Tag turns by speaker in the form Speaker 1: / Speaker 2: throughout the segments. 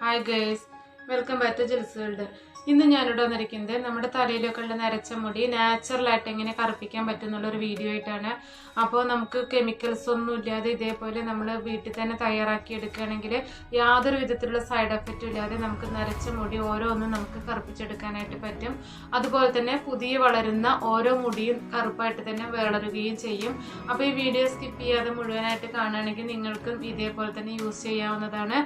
Speaker 1: Hi girls welcome back to Jils world ഇന്ന് ഞാനിവിടെ വന്നിരിക്കുന്നത് നമ്മുടെ തലയിലൊക്കെ ഉള്ള നരച്ച മുടി നാച്ചുറലായിട്ട് എങ്ങനെ കറുപ്പിക്കാൻ പറ്റുന്നുള്ള ഒരു വീഡിയോ ആയിട്ടാണ്. അപ്പോൾ നമുക്ക് കെമിക്കൽസ് ഒന്നും ഇല്ലാതെ ഇതേപോലെ നമ്മൾ വീട്ടിൽ തന്നെ തയ്യാറാക്കി എടുക്കുകയാണെങ്കിൽ യാതൊരു വിധത്തിലുള്ള സൈഡ് എഫക്റ്റും ഇല്ലാതെ നമുക്ക് നരച്ച മുടി ഓരോന്നും നമുക്ക് കറുപ്പിച്ചെടുക്കാനായിട്ട് പറ്റും. അതുപോലെ തന്നെ പുതിയ വളരുന്ന ഓരോ മുടിയും കറുപ്പായിട്ട് തന്നെ വളരുകയും ചെയ്യും. അപ്പോൾ ഈ വീഡിയോ സ്കിപ്പ് ചെയ്യാതെ മുഴുവനായിട്ട് കാണുകയാണെങ്കിൽ നിങ്ങൾക്കും ഇതേപോലെ തന്നെ യൂസ് ചെയ്യാവുന്നതാണ്.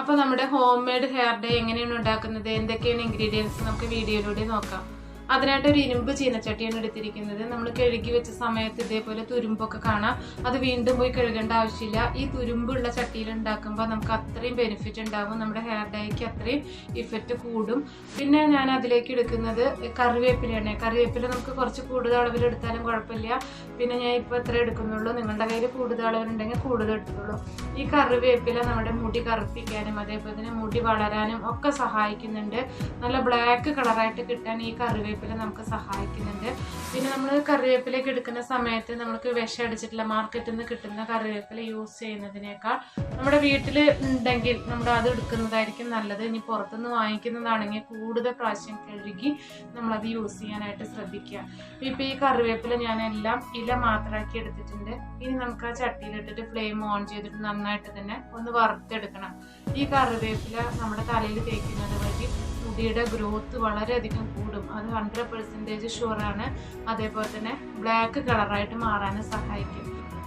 Speaker 1: അപ്പോൾ നമ്മുടെ ഹോം മെയ്ഡ് ഹെയർ ഡേ എങ്ങനെയാണ് ഉണ്ടാക്കുന്നത്? എന്തൊക്കെയാണ് ഇൻഗ്രീഡിയൻസ് നമുക്ക് വീഡിയോയിലൂടെ നോക്കാം. അതിനായിട്ട് ഒരു ഇരുമ്പ് ചീനച്ചട്ടിയാണ് എടുത്തിരിക്കുന്നത്. നമ്മൾ കഴുകി വെച്ച സമയത്ത് ഇതേപോലെ തുരുമ്പൊക്കെ കാണാം. അത് വീണ്ടും പോയി കഴുകേണ്ട ആവശ്യമില്ല. ഈ തുരുമ്പുള്ള ചട്ടിയിൽ ഉണ്ടാക്കുമ്പോൾ നമുക്ക് അത്രയും ബെനിഫിറ്റ് ഉണ്ടാവും. നമ്മുടെ ഹെയർ ഡൈക്ക് അത്രയും ഇഫക്റ്റ് കൂടും. പിന്നെ ഞാൻ അതിലേക്ക് എടുക്കുന്നത് കറിവേപ്പിലയാണ്. കറിവേപ്പില നമുക്ക് കുറച്ച് കൂടുതൽ അളവിൽ എടുത്താലും കുഴപ്പമില്ല. പിന്നെ ഞാൻ ഇപ്പോൾ എത്ര എടുക്കുന്നുള്ളൂ. നിങ്ങളുടെ കയ്യിൽ കൂടുതൽ അളവിലുണ്ടെങ്കിൽ കൂടുതൽ എടുക്കുള്ളൂ ഈ കറിവേപ്പില നമ്മുടെ മുടി കറുപ്പിക്കാനും അതേപോലെ തന്നെ മുടി വളരാനും ഒക്കെ സഹായിക്കുന്നുണ്ട്. നല്ല ബ്ലാക്ക് കളറായിട്ട് കിട്ടാൻ ഈ കറിവേപ്പില നമുക്ക് സഹായിക്കുന്നുണ്ട്. പിന്നെ നമ്മൾ കറിവേപ്പിലേക്ക് എടുക്കുന്ന സമയത്ത് നമുക്ക് വിഷം അടിച്ചിട്ടുള്ള മാർക്കറ്റിൽ നിന്ന് കിട്ടുന്ന കറിവേപ്പില യൂസ് ചെയ്യുന്നതിനേക്കാൾ നമ്മുടെ വീട്ടിൽ ഉണ്ടെങ്കിൽ നമ്മൾ അത് എടുക്കുന്നതായിരിക്കും നല്ലത്. ഇനി പുറത്തുനിന്ന് വാങ്ങിക്കുന്നതാണെങ്കിൽ കൂടുതൽ പ്രാവശ്യം കഴുകി നമ്മളത് യൂസ് ചെയ്യാനായിട്ട് ശ്രദ്ധിക്കുക. ഇപ്പം ഈ കറിവേപ്പില ഞാൻ എല്ലാം ഇല മാത്രമാക്കി എടുത്തിട്ടുണ്ട്. ഇനി നമുക്ക് ആ ചട്ടിയിലിട്ടിട്ട് ഫ്ലെയിം ഓൺ ചെയ്തിട്ട് നന്നായിട്ട് തന്നെ ഒന്ന് വറുത്തെടുക്കണം. ഈ കറിവേപ്പില നമ്മുടെ തലയിൽ തേക്കുന്നത് വഴി മുടിയുടെ ഗ്രോത്ത് വളരെയധികം കൂടും. അത് ഹൺഡ്രഡ് പെർസെന്റേജ് ഷുവറാണ് അതേപോലെ തന്നെ ബ്ലാക്ക് കളറായിട്ട് മാറാനും സഹായിക്കും.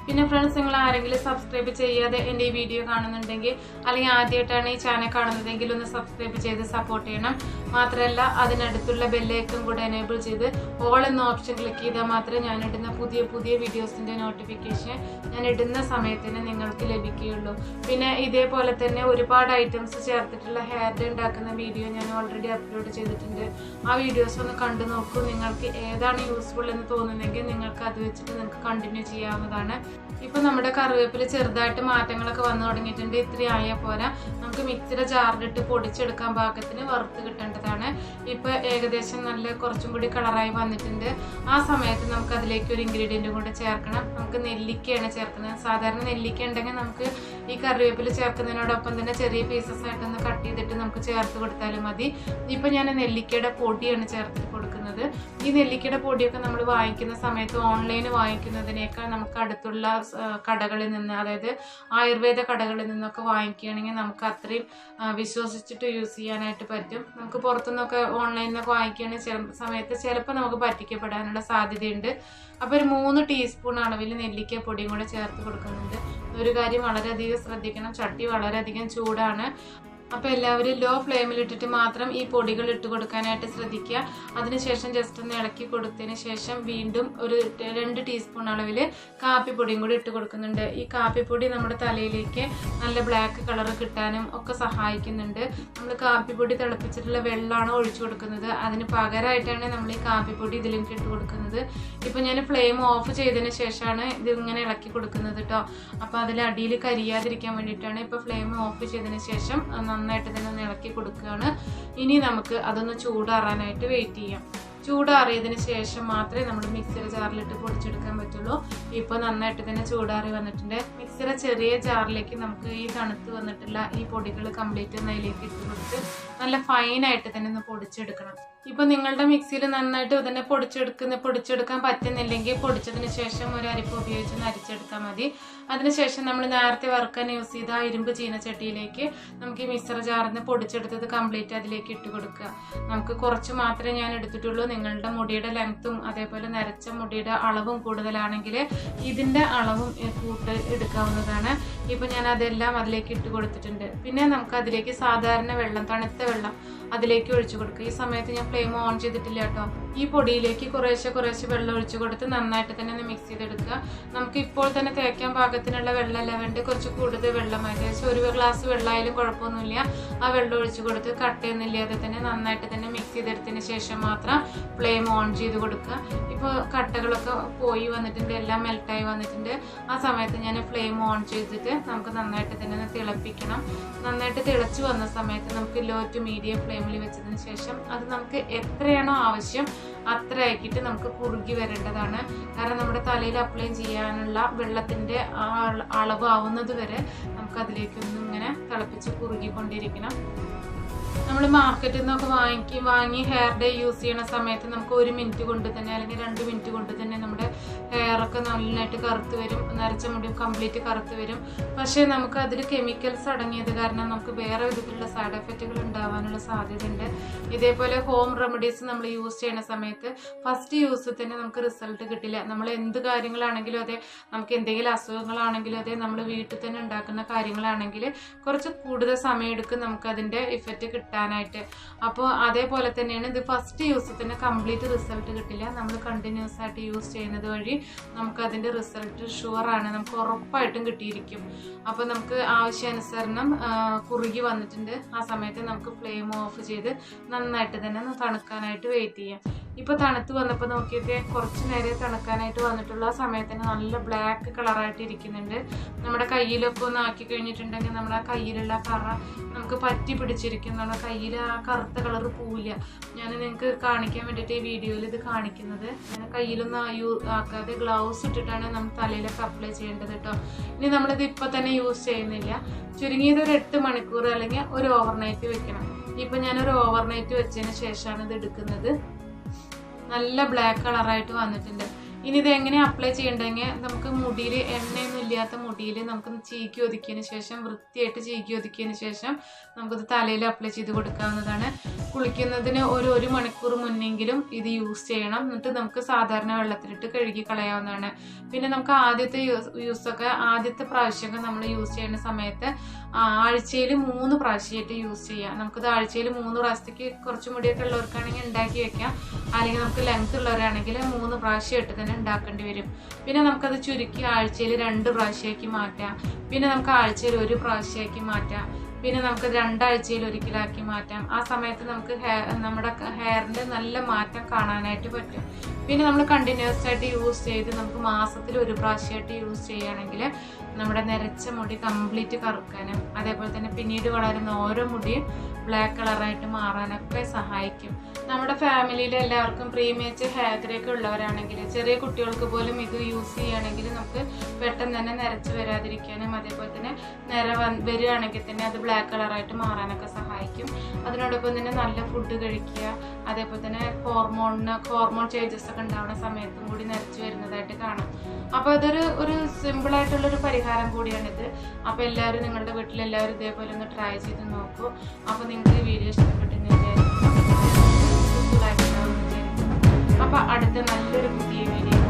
Speaker 1: പിന്നെ ഫ്രണ്ട്സ് നിങ്ങൾ ആരെങ്കിലും സബ്സ്ക്രൈബ് ചെയ്യാതെ എന്റെ ഈ വീഡിയോ കാണുന്നുണ്ടെങ്കിൽ അല്ലെങ്കിൽ ആദ്യമായിട്ടാണ് ഈ ചാനൽ കാണുന്നതെങ്കിൽ ഒന്ന് സബ്സ്ക്രൈബ് ചെയ്ത് സപ്പോർട്ട് ചെയ്യണം. മാത്രമല്ല അതിനടുത്തുള്ള ബെല്ലേക്കും കൂടെ എനേബിൾ ചെയ്ത് ഓൾ എന്ന ഓപ്ഷൻ ക്ലിക്ക് ചെയ്താൽ മാത്രമേ ഞാൻ ഇടുന്ന പുതിയ പുതിയ വീഡിയോസിന്റെ നോട്ടിഫിക്കേഷൻ ഞാൻ ഇടുന്ന സമയത്തിന് നിങ്ങൾക്ക് ലഭിക്കുകയുള്ളൂ. പിന്നെ ഇതേപോലെ തന്നെ ഒരുപാട് ഐറ്റംസ് ചേർത്തിട്ടുള്ള ഹെയർ ഉണ്ടാക്കുന്ന വീഡിയോ ഞാൻ ഓൾറെഡി അപ്ലോഡ് ചെയ്തിട്ടുണ്ട്. ആ വീഡിയോസ് ഒന്ന് കണ്ടു നോക്കൂ. നിങ്ങൾക്ക് ഏതാണ് യൂസ്ഫുൾ എന്ന് തോന്നുന്നെങ്കിൽ നിങ്ങൾക്ക് അത് വെച്ചിട്ട് നിങ്ങൾക്ക് കണ്ടിന്യൂ ചെയ്യാവുന്നതാണ്. ഇപ്പൊ നമ്മുടെ കറിവേപ്പില ചെറുതായിട്ട് മാറ്റങ്ങളൊക്കെ വന്നു തുടങ്ങിയിട്ടുണ്ട്. ഇത്തിരി ആയ പോരാ. നമുക്ക് മിക്സിയുടെ ജാറിലിട്ട് പൊടിച്ചെടുക്കാൻ പാകത്തിന് വറുത്ത് കിട്ടേണ്ടതാണ്. ഇപ്പൊ ഏകദേശം നല്ല കുറച്ചും കൂടി കളറായി വന്നിട്ടുണ്ട്. ആ സമയത്ത് നമുക്ക് അതിലേക്ക് ഒരു ഇൻഗ്രീഡിയന്റും കൂടെ ചേർക്കണം. നമുക്ക് നെല്ലിക്കയാണ് ചേർക്കുന്നത്. സാധാരണ നെല്ലിക്ക ഉണ്ടെങ്കിൽ നമുക്ക് ഈ കറിവേപ്പില ചേർക്കുന്നതിനോടൊപ്പം തന്നെ ചെറിയ പീസസ് ആയിട്ടൊന്ന് കട്ട് ചെയ്തിട്ട് നമുക്ക് ചേർത്ത് കൊടുത്താലും മതി. ഇപ്പൊ ഞാൻ നെല്ലിക്കയുടെ പൊടിയാണ് ചേർത്ത് കൊടുക്കുന്നത്. ഈ നെല്ലിക്കയുടെ പൊടിയൊക്കെ നമ്മൾ വാങ്ങിക്കുന്ന സമയത്ത് ഓൺലൈൻ വാങ്ങിക്കുന്നതിനേക്കാൾ നമുക്ക് അടുത്തുള്ള കടകളിൽ നിന്ന് അതായത് ആയുർവേദ കടകളിൽ നിന്നൊക്കെ വാങ്ങിക്കുകയാണെങ്കിൽ നമുക്ക് അത്രയും വിശ്വസിച്ചിട്ട് യൂസ് ചെയ്യാനായിട്ട് പറ്റും. നമുക്ക് പുറത്തുനിന്നൊക്കെ ഓൺലൈനിൽ നിന്നൊക്കെ വാങ്ങിക്കുകയാണെങ്കിൽ ചില സമയത്ത് ചിലപ്പോൾ നമുക്ക് പറ്റിക്കപ്പെടാനുള്ള സാധ്യതയുണ്ട്. അപ്പോൾ ഒരു മൂന്ന് ടീസ്പൂൺ അളവിൽ നെല്ലിക്ക പൊടിയും കൂടെ ചേർത്ത് കൊടുക്കുന്നുണ്ട്. ഒരു കാര്യം വളരെയധികം ശ്രദ്ധിക്കണം. ചട്ടി വളരെയധികം ചൂടാണ്. അപ്പോൾ എല്ലാവരും ലോ ഫ്ലെയിമിൽ ഇട്ടിട്ട് മാത്രം ഈ പൊടികൾ ഇട്ട് കൊടുക്കാനായിട്ട് ശ്രദ്ധിക്കുക. അതിനുശേഷം ജസ്റ്റ് ഒന്ന് ഇളക്കി കൊടുത്തതിന് ശേഷം വീണ്ടും ഒരു രണ്ട് ടീസ്പൂൺ അളവിൽ കാപ്പിപ്പൊടിയും കൂടി ഇട്ട് കൊടുക്കുന്നുണ്ട്. ഈ കാപ്പിപ്പൊടി നമ്മുടെ തലയിലേക്ക് നല്ല ബ്ലാക്ക് കളർ കിട്ടാനും ഒക്കെ സഹായിക്കുന്നുണ്ട്. നമ്മൾ കാപ്പിപ്പൊടി തിളപ്പിച്ചിട്ടുള്ള വെള്ളമാണ് ഒഴിച്ചു കൊടുക്കുന്നത്. അതിന് പകരമായിട്ടാണ് നമ്മൾ ഈ കാപ്പിപ്പൊടി ഇതിലേക്ക് ഇട്ട് കൊടുക്കുന്നത്. ഇപ്പം ഞാൻ ഫ്ലെയിം ഓഫ് ചെയ്തതിന് ശേഷമാണ് ഇതിങ്ങനെ ഇളക്കി കൊടുക്കുന്നത് കേട്ടോ അപ്പോൾ അതിൽ അടിയിൽ കരിയാതിരിക്കാൻ വേണ്ടിയിട്ടാണ് ഇപ്പോൾ ഫ്ലെയിം ഓഫ് ചെയ്തതിന് ശേഷം നന്നായിട്ട് തന്നെ ഒന്ന് ഇളക്കി കൊടുക്കുകയാണ്. ഇനി നമുക്ക് അതൊന്ന് ചൂടാറാനായിട്ട് വെയിറ്റ് ചെയ്യാം. ചൂടാറിയതിന് ശേഷം മാത്രമേ നമ്മൾ മിക്സിയുടെ ജാറിലിട്ട് പൊടിച്ചെടുക്കാൻ പറ്റുള്ളൂ. ഇപ്പോൾ നന്നായിട്ട് തന്നെ ചൂടാറി വന്നിട്ടുണ്ട്. മിക്സിയുടെ ചെറിയ ജാറിലേക്ക് നമുക്ക് ഈ തണുത്ത് വന്നിട്ടുള്ള ഈ പൊടികൾ കംപ്ലീറ്റ് ഒന്ന് അതിലേക്ക് ഇട്ട് കൊടുത്ത് നല്ല ഫൈനായിട്ട് തന്നെ ഒന്ന് പൊടിച്ചെടുക്കണം. ഇപ്പൊ നിങ്ങളുടെ മിക്സിയിൽ നന്നായിട്ട് തന്നെ പൊടിച്ചെടുക്കുന്ന പൊടിച്ചെടുക്കാൻ പറ്റുന്നില്ലെങ്കിൽ പൊടിച്ചതിന് ശേഷം ഒരു അരിപ്പ് ഉപയോഗിച്ച് അരിച്ചെടുത്താൽ മതി. അതിനുശേഷം നമ്മൾ നേരത്തെ വറുക്കാൻ യൂസ് ചെയ്ത ഇരുമ്പ് ചീനച്ചട്ടിയിലേക്ക് നമുക്ക് ഈ മിക്സർ ജാറിൽ നിന്ന് പൊടിച്ചെടുത്തത് കംപ്ലീറ്റ് അതിലേക്ക് ഇട്ട് കൊടുക്കുക. നമുക്ക് കുറച്ച് മാത്രമേ ഞാൻ എടുത്തിട്ടുള്ളൂ. നിങ്ങളുടെ മുടിയുടെ ലെങ്ത്തും അതേപോലെ നരച്ച മുടിയുടെ അളവും കൂടുതലാണെങ്കിൽ ഇതിന്റെ അളവും കൂട്ടി എടുക്കാവുന്നതാണ്. ഇപ്പൊ ഞാൻ അതെല്ലാം അതിലേക്ക് ഇട്ട് കൊടുത്തിട്ടുണ്ട്. പിന്നെ നമുക്ക് അതിലേക്ക് സാധാരണ വെള്ളം തണുത്ത വെള്ളം അതിലേക്ക് ഒഴിച്ചു കൊടുക്കുക. ഈ സമയത്ത് ഞാൻ ഫ്ലെയിം ഓൺ ചെയ്തിട്ടില്ല കേട്ടോ. ഈ പൊടിയിലേക്ക് കുറേശ്ശെ കുറേശ്ശെ വെള്ളം ഒഴിച്ചു കൊടുത്ത് നന്നായിട്ട് തന്നെ ഒന്ന് മിക്സ് ചെയ്തെടുക്കുക. നമുക്ക് ഇപ്പോൾ തന്നെ തേക്കാൻ പാകത്തിനുള്ള വെള്ളമല്ല വേണ്ട കുറച്ച് കൂടുതൽ വെള്ളം ഏകദേശം ഒരു ഗ്ലാസ് വെള്ളമായാലും കുഴപ്പമൊന്നുമില്ല. ആ വെള്ളം ഒഴിച്ചു കൊടുത്ത് കട്ടയൊന്നുമില്ലാതെ തന്നെ നന്നായിട്ട് തന്നെ മിക്സ് ചെയ്തെടുത്തതിന് ശേഷം മാത്രം ഫ്ലെയിം ഓൺ ചെയ്ത് കൊടുക്കുക. ഇപ്പോൾ കട്ടകളൊക്കെ പോയി വന്നിട്ടുണ്ട്. എല്ലാം മെൽട്ടായി വന്നിട്ടുണ്ട്. ആ സമയത്ത് ഞാൻ ഫ്ലെയിം ഓൺ ചെയ്തിട്ട് നമുക്ക് നന്നായിട്ട് തന്നെ ഒന്ന് തിളപ്പിക്കണം. നന്നായിട്ട് തിളച്ച് വന്ന സമയത്ത് നമുക്ക് ലോ ടു മീഡിയം ഫ്ലെയിമിൽ വെച്ചതിന് ശേഷം അത് നമുക്ക് എത്രയാണോ ആവശ്യം അത്ര ആക്കിയിട്ട് നമുക്ക് കുറുകി വരേണ്ടതാണ്. കാരണം നമ്മുടെ തലയിൽ അപ്ലൈ ചെയ്യാനുള്ള വെള്ളത്തിന്റെ അളവ് ആവുന്നത് വരെ നമുക്കതിലേക്കൊന്നും ഇങ്ങനെ തിളപ്പിച്ച് കുറുകിക്കൊണ്ടിരിക്കണം. നമ്മൾ മാർക്കറ്റിൽ നിന്നൊക്കെ വാങ്ങി വാങ്ങി ഹെയർ ഡേ യൂസ് ചെയ്യണ സമയത്ത് നമുക്ക് ഒരു മിനിറ്റ് കൊണ്ട് തന്നെ അല്ലെങ്കിൽ രണ്ട് മിനിറ്റ് കൊണ്ട് തന്നെ നമ്മുടെ ഹെയർ ഒക്കെ നന്നായിട്ട് കറുത്ത് വരും നരച്ച മുടി കംപ്ലീറ്റ് കറുത്ത് വരും. പക്ഷേ നമുക്ക് അതിൽ കെമിക്കൽസ് അടങ്ങിയത് കാരണം നമുക്ക് വേറെ വിധത്തിലുള്ള സൈഡ് എഫക്റ്റുകൾ ഉണ്ടാവാനുള്ള സാധ്യതയുണ്ട്. ഇതേപോലെ ഹോം റെമഡീസ് നമ്മൾ യൂസ് ചെയ്യുന്ന സമയത്ത് ഫസ്റ്റ് യൂസ് തന്നെ നമുക്ക് റിസൾട്ട് കിട്ടില്ല. നമ്മൾ എന്ത് കാര്യങ്ങളാണെങ്കിലും അതെ നമുക്ക് എന്തെങ്കിലും അസുഖങ്ങളാണെങ്കിലും അതെ നമ്മൾ വീട്ടിൽ തന്നെ ഉണ്ടാക്കുന്ന കാര്യങ്ങളാണെങ്കിൽ കുറച്ച് കൂടുതൽ സമയം എടുക്കും നമുക്ക് അതിന്റെ ഇഫക്റ്റ് കിട്ടാനായിട്ട്. അപ്പോൾ അതേപോലെ തന്നെയാണ് ഇത് ഫസ്റ്റ് യൂസ് തന്നെ കംപ്ലീറ്റ് റിസൾട്ട് കിട്ടില്ല. നമ്മൾ കണ്ടിന്യൂസ് ആയിട്ട് യൂസ് ചെയ്യുന്നത് വഴി നമുക്ക് അതിന്റെ റിസൾട്ട് ഷുവറാണ് നമുക്ക് ഉറപ്പായിട്ടും കിട്ടിയിരിക്കും. അപ്പോൾ നമുക്ക് ആവശ്യാനുസരണം കുറുകി വന്നിട്ടുണ്ട്. ആ സമയത്ത് നമുക്ക് ഫ്ലെയിം ഓഫ് ചെയ്ത് നന്നായിട്ട് തന്നെ തണുക്കാനായിട്ട് വെയിറ്റ് ചെയ്യാം. ഇപ്പോൾ തണുത്ത് വന്നപ്പോൾ നോക്കിയൊക്കെ കുറച്ച് നേരം തണുക്കാനായിട്ട് വന്നിട്ടുള്ള. ആ സമയത്തിന് നല്ല ബ്ലാക്ക് കളറായിട്ട് ഇരിക്കുന്നുണ്ട്. നമ്മുടെ കയ്യിലൊക്കെ ഒന്ന് ആക്കി കഴിഞ്ഞിട്ടുണ്ടെങ്കിൽ നമ്മുടെ കയ്യിലുള്ള കറ നമുക്ക് പറ്റി പിടിച്ചിരിക്കും നമ്മുടെ കയ്യിൽ ആ കറുത്ത കളർ പോവില്ല. ഞാൻ നിങ്ങൾക്ക് കാണിക്കാൻ വേണ്ടിയിട്ട് ഈ വീഡിയോയിൽ ഇത് കാണിക്കുന്നത്. ഞാൻ കയ്യിലൊന്നും യൂ ആക്കാതെ ഗ്ലൗസ് ഇട്ടിട്ടാണ് നമ്മൾ തലയിലൊക്കെ അപ്ലൈ ചെയ്യേണ്ടത് കേട്ടോ. ഇനി നമ്മളിത് ഇപ്പം തന്നെ യൂസ് ചെയ്യുന്നില്ല. ചുരുങ്ങിയത് ഒരു എട്ട് മണിക്കൂർ അല്ലെങ്കിൽ ഒരു ഓവർനൈറ്റ് വെക്കണം. ഇപ്പം ഞാനൊരു ഓവർനൈറ്റ് വെച്ചതിന് ശേഷമാണ് ഇത് എടുക്കുന്നത്. നല്ല ബ്ലാക്ക് കളറായിട്ട് വന്നിട്ടുണ്ട്. ഇനി ഇത് എങ്ങനെ അപ്ലൈ ചെയ്യണ്ടെങ്കിൽ നമുക്ക് മുടിയിൽ എണ്ണയൊന്നും ഇല്ലാത്ത മുടിയിൽ നമുക്ക് ചീക്കി ഒതുക്കിയതിന് ശേഷം വൃത്തിയായിട്ട് ചീക്കി ഒതുക്കിയതിന് ശേഷം നമുക്കിത് തലയിൽ അപ്ലൈ ചെയ്ത് കൊടുക്കാവുന്നതാണ്. കുളിക്കുന്നതിന് ഒരു ഒരു മണിക്കൂർ മുന്നെങ്കിലും ഇത് യൂസ് ചെയ്യണം. എന്നിട്ട് നമുക്ക് സാധാരണ വെള്ളത്തിലിട്ട് കഴുകി കളയാവുന്നതാണ്. പിന്നെ നമുക്ക് ആദ്യത്തെ യൂസ് യൂസൊക്കെ ആദ്യത്തെ പ്രാവശ്യമൊക്കെ നമ്മൾ യൂസ് ചെയ്യുന്ന സമയത്ത് ആഴ്ചയിൽ മൂന്ന് പ്രാവശ്യമായിട്ട് യൂസ് ചെയ്യാം. നമുക്കിത് ആഴ്ചയിൽ മൂന്ന് പ്രാവശ്യത്തേക്ക് കുറച്ച് മുടിയൊക്കെ ഉള്ളവർക്കാണെങ്കിൽ ഉണ്ടാക്കി വെക്കാം. അല്ലെങ്കിൽ നമുക്ക് ലെങ്ത് ഉള്ളവരാണെങ്കിൽ മൂന്ന് പ്രാവശ്യമായിട്ട് തന്നെ ഉണ്ടാക്കേണ്ടി വരും. പിന്നെ നമുക്കത് ചുരുക്കി ആഴ്ചയിൽ രണ്ട് പ്രാവശ്യമാക്കി മാറ്റാം. പിന്നെ നമുക്ക് ആഴ്ചയിൽ ഒരു പ്രാവശ്യമാക്കി മാറ്റാം. പിന്നെ നമുക്ക് രണ്ടാഴ്ചയിൽ ഒരിക്കലാക്കി മാറ്റാം. ആ സമയത്ത് നമുക്ക് ഹെയർ നമ്മുടെ ഹെയറിന്റെ നല്ല മാറ്റം കാണാനായിട്ട് പറ്റും. പിന്നെ നമ്മൾ കണ്ടിന്യൂസ് ആയിട്ട് യൂസ് ചെയ്ത് നമുക്ക് മാസത്തിൽ ഒരു പ്രാവശ്യമായിട്ട് യൂസ് ചെയ്യുകയാണെങ്കിൽ നമ്മുടെ നിരച്ച മുടി കംപ്ലീറ്റ് കറുക്കാനും അതേപോലെ തന്നെ പിന്നീട് വളരുന്ന ഓരോ മുടിയും ബ്ലാക്ക് കളറായിട്ട് മാറാനൊക്കെ സഹായിക്കും. നമ്മുടെ ഫാമിലിയിലെ എല്ലാവർക്കും പ്രീമേച്ച് ഹെയർ ഗ്രേക്ക് ഉള്ളവരാണെങ്കിൽ ചെറിയ കുട്ടികൾക്ക് പോലും ഇത് യൂസ് ചെയ്യുകയാണെങ്കിൽ നമുക്ക് പെട്ടെന്ന് തന്നെ നിരച്ച് വരാതിരിക്കാനും അതേപോലെ തന്നെ നിര വരികയാണെങ്കിൽ തന്നെ അത് ബ്ലാക്ക് കളറായിട്ട് മാറാനൊക്കെ സഹായിക്കും. അതിനോടൊപ്പം തന്നെ നല്ല ഫുഡ് കഴിക്കുക അതേപോലെ തന്നെ ഹോർമോണിന് ഹോർമോൺ ചേഞ്ചസ് ഒക്കെ ഉണ്ടാവുന്ന സമയത്തും കൂടി നിരച്ച് വരുന്നതായിട്ട് കാണാം. അപ്പോൾ അതൊരു ഒരു സിമ്പിളായിട്ടുള്ളൊരു പരിഹാരം കൂടിയാണിത്. അപ്പോൾ എല്ലാവരും നിങ്ങളുടെ വീട്ടിൽ എല്ലാവരും ഇതേപോലെ ഒന്ന് ട്രൈ ചെയ്ത് നോക്കൂ. അപ്പോൾ നിങ്ങൾക്ക് ഈ വീഡിയോ ഇഷ്ടപ്പെട്ടെന്ന് അപ്പോൾ അടുത്ത നല്ലൊരു പുതിയ വീഡിയോ